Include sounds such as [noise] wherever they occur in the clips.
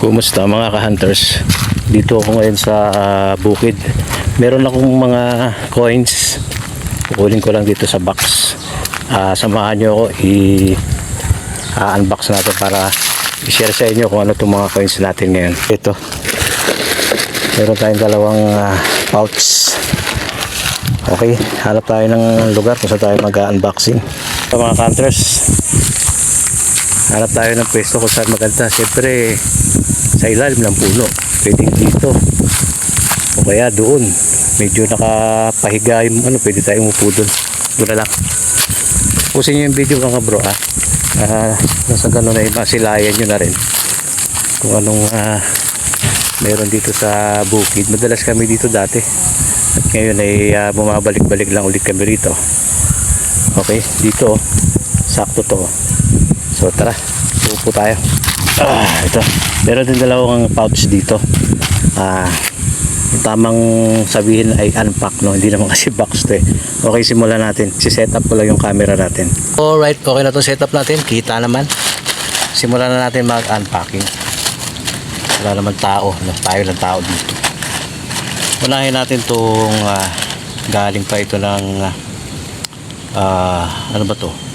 Kumusta mga ka-hunters? Dito ako ngayon sa ah, bukid. Meron akong mga coins. Kukunin ko lang dito sa box. Ah, samahan nyo ako i-unbox natin para i-share sa inyo kung ano itong mga coins natin ngayon. Ito. Meron tayong dalawang ah, pouch. Okay, hanap tayo ng lugar kung saan tayo mag-unboxing. So mga hunters, hanap tayo ng pwesto kung saan maganda. Siyempre, sa ilalim ng puno. Pwedeng dito. O kaya doon. Medyo nakapahiga yung ano, pwede tayo umupo doon. Doon na lang. Pusin nyo yung video mga bro ah. Ah, nasa ganun ay masilayan nyo na rin. Kung anong ah, meron dito sa bukid. Madalas kami dito dati. At ngayon ay ah, bumabalik-balik lang ulit kami rito. Okay, dito sakto to. So tara, upo tayo. Ah, ito. Meron din dalawang pouch dito. Ah, tamang sabihin ay unpack no, hindi naman [laughs] kasi box to eh. Okay, simulan natin. Si-set up ko lang yung camera natin. Alright, okay na to setup natin. Kita naman. Simulan na natin mag-unpacking. Wala naman tao. no? Tayo lang tao dito. Unahin natin tong ah, galing pa ito ng ah, ano ba to?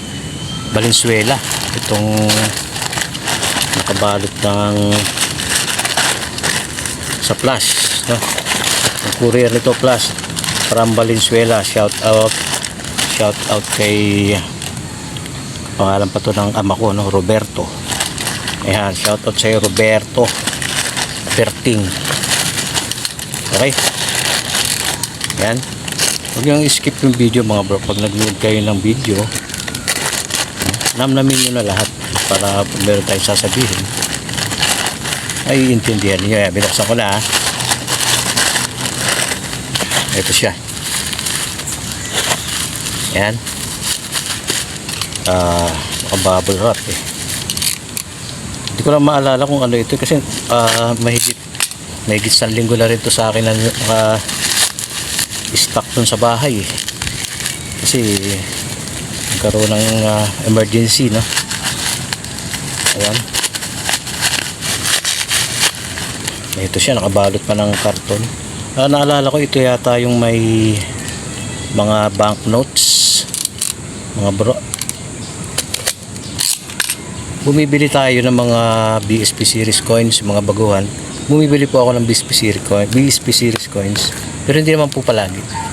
Valenzuela. Itong nakabalot ng sa plus, no? Ang courier nito plus from Valenzuela. Shout out shout out kay pangalan pa to ng ama ko, no? Roberto. Ayan, shout out sa Roberto Berting. Okay? Yan. Huwag nyo skip yung video mga bro. Pag nag-load kayo ng video, namnamin nyo na lahat para meron tayong sasabihin ay intindihan niyo. Yan, binuksan ko na ha. Ito siya. Yan. Ah, bubble wrap eh. Hindi ko lang maalala kung ano ito kasi ah, mahigit mahigit sa linggo na rin to sa akin na naka stock dun sa bahay eh. Kasi nagkaroon ng ah, emergency no. Ayan. Ito siya nakabalot pa ng karton. Ah, naalala ko ito yata yung may mga banknotes mga bro bumibili tayo ng mga BSP series coins mga baguhan bumibili po ako ng BSP series coins BSP series coins pero hindi naman po palagi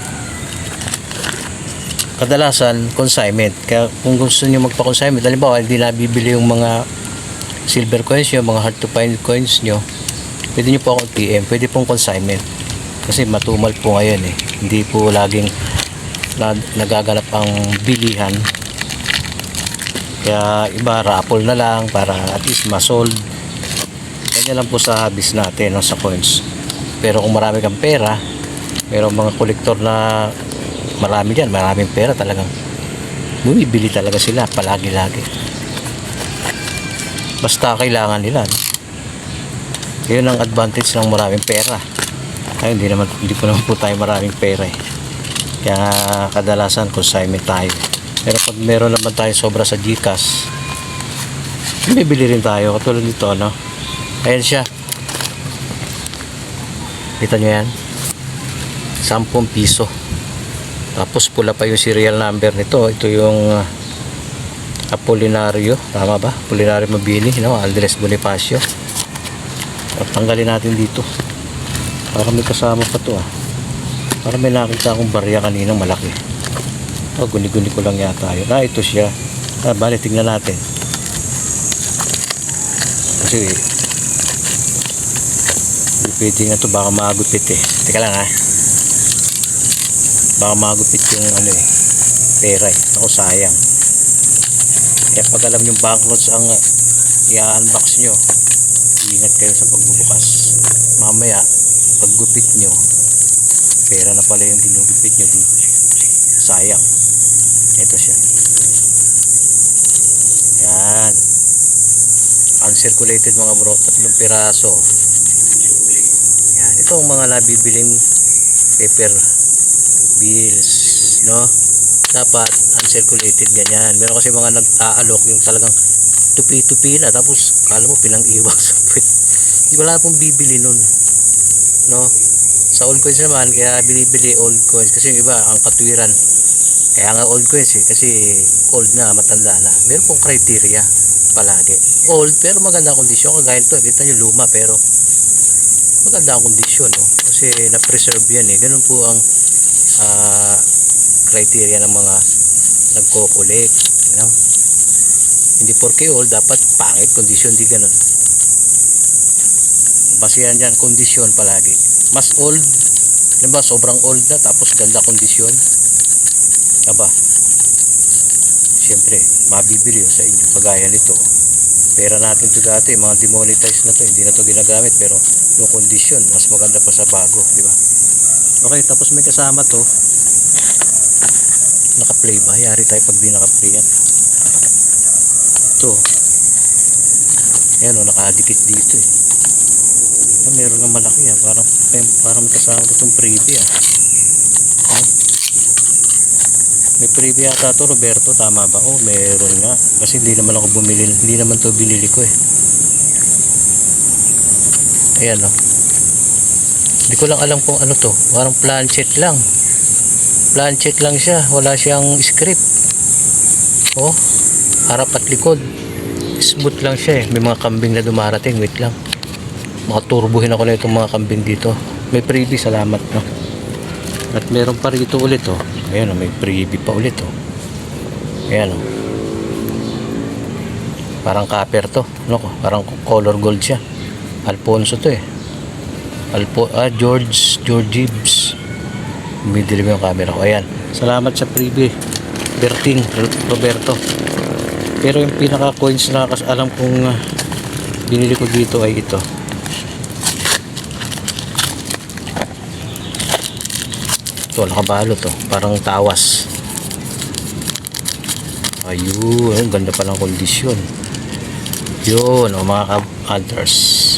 kadalasan consignment. Kaya kung gusto niyo magpa-consignment halimbawa hindi nabibili yung mga silver coins nyo mga hard to find coins nyo pwede nyo po akong PM pwede pong consignment. Kasi matumal po ngayon eh. Hindi po laging na, nagaganap ang bilihan. Kaya iba raffle na lang para at least masold. Ganyan lang po sa habis natin no, sa coins. Pero kung marami kang pera merong mga kolektor na marami dyan maraming pera talagang bumibili talaga sila palagi lagi basta kailangan nila no? yun ang advantage ng maraming pera. Ay hindi naman hindi po naman po tayo maraming pera eh. Kaya kadalasan consignment tayo. Pero pag meron naman tayo sobra sa Gcash bibili rin tayo katulad nito ano ayan siya. Kita nyo yan? 10 piso tapos pula pa yung serial number nito. Ito yung uh, Apolinario. Tama ba? Apolinario Mabini no? Andres Bonifacio. At tanggalin natin dito. Para may kasama pa to ah. Para may nakita akong barya kaninang malaki. Oh guni-guni ko lang yata yun. Ah ito siya. Ah bali tingnan natin. Kasi hindi pwede nga to baka magupit eh teka lang ha baka magupit yung ano eh pera eh. Ako sayang. Kaya pag alam yung banknotes ang i-unbox nyo ingat kayo sa pagbubukas. Mamaya pag gupit nyo pera na pala yung ginugupit nyo di sayang. Ito siya. Yan. Uncirculated mga bro. Tatlong piraso. Yan. Ito ang mga nabibiling paper bills no dapat uncirculated ganyan meron kasi mga nag-aalok yung talagang tupi-tupi na tapos kala mo pinang iwak [laughs] sa puwet wala pong bibili nun. No? Sa old coins naman, kaya binibili old coins kasi yung iba ang katwiran. Kaya nga old coins eh, kasi old na, matanda na. Meron pong criteria palagi. Old pero maganda kondisyon. Kagaya ito, kita nyo luma pero maganda ang kondisyon. No? Kasi na-preserve yan eh. Ganun po ang ah, criteria ng mga nagko-collect. You know? Hindi porke old, dapat pangit kondisyon, di ganun. Basihan dyan, kondisyon palagi. Mas old, alam ba, sobrang old na, tapos ganda kondisyon. Aba, siyempre, mabibili sa inyo. Kagaya nito. Pera natin to dati, mga demonetized na to, hindi na to ginagamit, pero yung kondisyon, mas maganda pa sa bago, di ba? Okay, tapos may kasama to. Naka-play ba? Yari tayo pag di naka-play yan. Ito. Ayan o, nakadikit dito eh. Ah, meron nga malaki ah. Parang, parang may kasama ko itong freebie ah. Ah. May freebie ata to Roberto, tama ba? Oh, meron nga. Kasi hindi naman ako bumili, hindi naman to binili ko eh. Ayan oh. Hindi ko lang alam kung ano to. Parang planchet lang. Planchet lang siya. Wala siyang script. Oh, harap at likod. Smooth lang siya eh. May mga kambing na dumarating. Wait lang. Makaturbuhin ako na itong mga kambing dito. May freebie, salamat no. At meron pa rito ulit oh. Ayan oh, may freebie pa ulit oh. Ayan oh. Parang copper to. Ko? Parang color gold siya. Alfonso to eh. Alpo, ah, George, George Gibbs. Umidilim yung camera ko. Ayan. Salamat sa freebie. Berting, Ro- Roberto. Pero yung pinaka coins na alam kong ah, binili ko dito ay ito. Ito, nakabalo to. Parang tawas. Ayun, ang ganda pa ng kondisyon. Yun, o mga ka-others.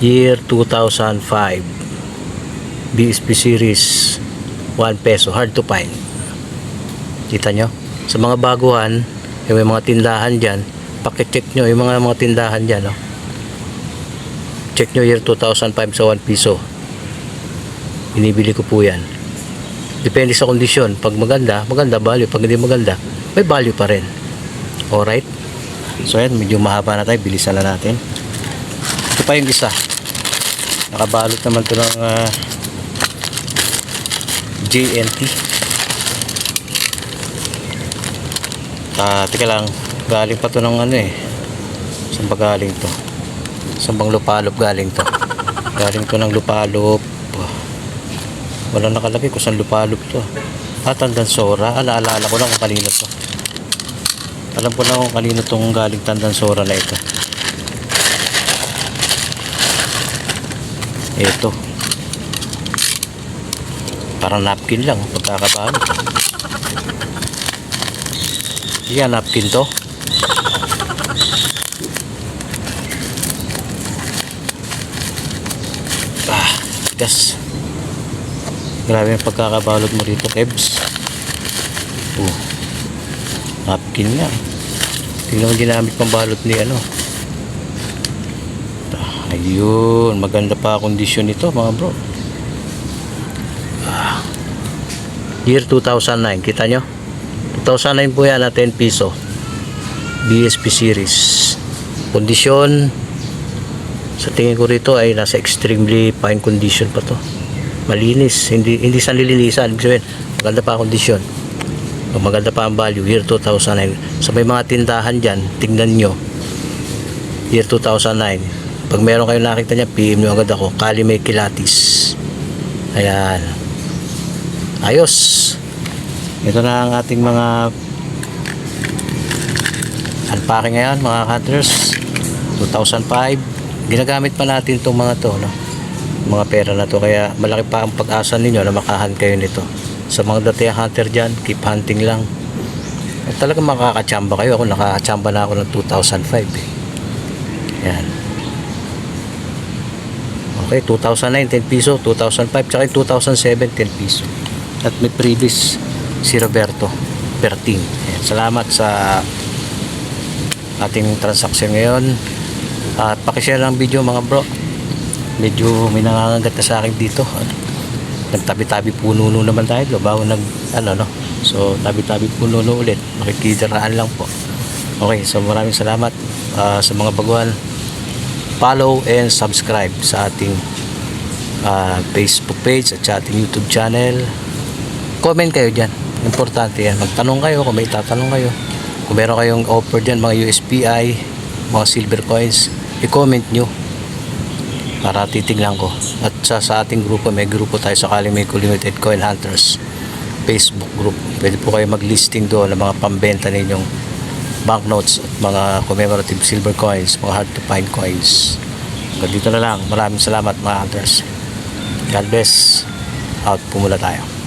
Year 2005. BSP series 1 peso. Hard to find. Kita nyo? Sa mga baguhan, yung may mga tindahan dyan, pakicheck nyo yung mga mga tindahan dyan. No? Check nyo year 2005 sa 1 piso. Binibili ko po yan. Depende sa kondisyon. Pag maganda, maganda value. Pag hindi maganda, may value pa rin. Alright? So yan, medyo mahaba na tayo. Bilisan na natin. Ito pa yung isa. Nakabalot naman to ng ah, JNT. Ah, teka lang. Galing pa to ng ano eh. Saan ba galing to? Saan bang lupalop galing to? Galing to ng lupalop. Wala nakalagay kung saan lupalop to. Ah, Tandansora. Alaalala ko lang kung kanino to. Alam ko na kung kanino tong galing Tandansora na ito. Ito. Parang napkin lang pagkakabalot. Yan, napkin to. Ah, gas. Grabe yung pagkakabalot mo dito, Kebs. Oh. Napkin nga. Tingnan mo ginamit pang balot ni ano. Ayun, maganda pa kondisyon nito mga bro. Year 2009, kita nyo? 2009 po yan na 10 piso. BSP series. Kondisyon, sa tingin ko rito ay nasa extremely fine condition pa to. Malinis, hindi hindi sa nilinisan. Ibig sabihin, maganda pa kondisyon. Maganda pa ang value, year 2009. Sa may mga tindahan dyan, tingnan nyo. Year 2009. Pag meron kayo nakita niya, PM nyo agad ako. Kali may kilatis. Ayan. Ayos. Ito na ang ating mga unpacking ngayon, mga cutters. 2005 ginagamit pa natin itong mga to no? mga pera na to kaya malaki pa ang pag-asa ninyo na makahan kayo nito sa mga dati hunter dyan keep hunting lang at talaga makakachamba kayo ako nakachamba na ako ng 2005 eh. yan okay 2009 10 piso 2005 tsaka yung 2007 10 piso at may previous si Roberto Berting Ayan, salamat sa ating transaksyon ngayon At pakishare ng video mga bro. Medyo may nangangagat na sa akin dito. Nagtabi-tabi puno no naman tayo. Bago nag, ano no. So, tabi-tabi puno no ulit. Makikidaraan lang po. Okay, so maraming salamat ah, sa mga baguhan. Follow and subscribe sa ating ah, Facebook page at sa ating YouTube channel. Comment kayo dyan. Importante yan. Magtanong kayo kung may tatanong kayo. Kung meron kayong offer dyan, mga USPI, mga silver coins, i-comment nyo para titignan ko. At sa, sa ating grupo, may grupo tayo sa Kalimiko Limited Coin Hunters Facebook group. Pwede po kayo mag-listing doon ng mga pambenta ninyong banknotes at mga commemorative silver coins, mga hard to find coins. Hanggang dito na lang. Maraming salamat mga hunters. God bless. Out po muna tayo.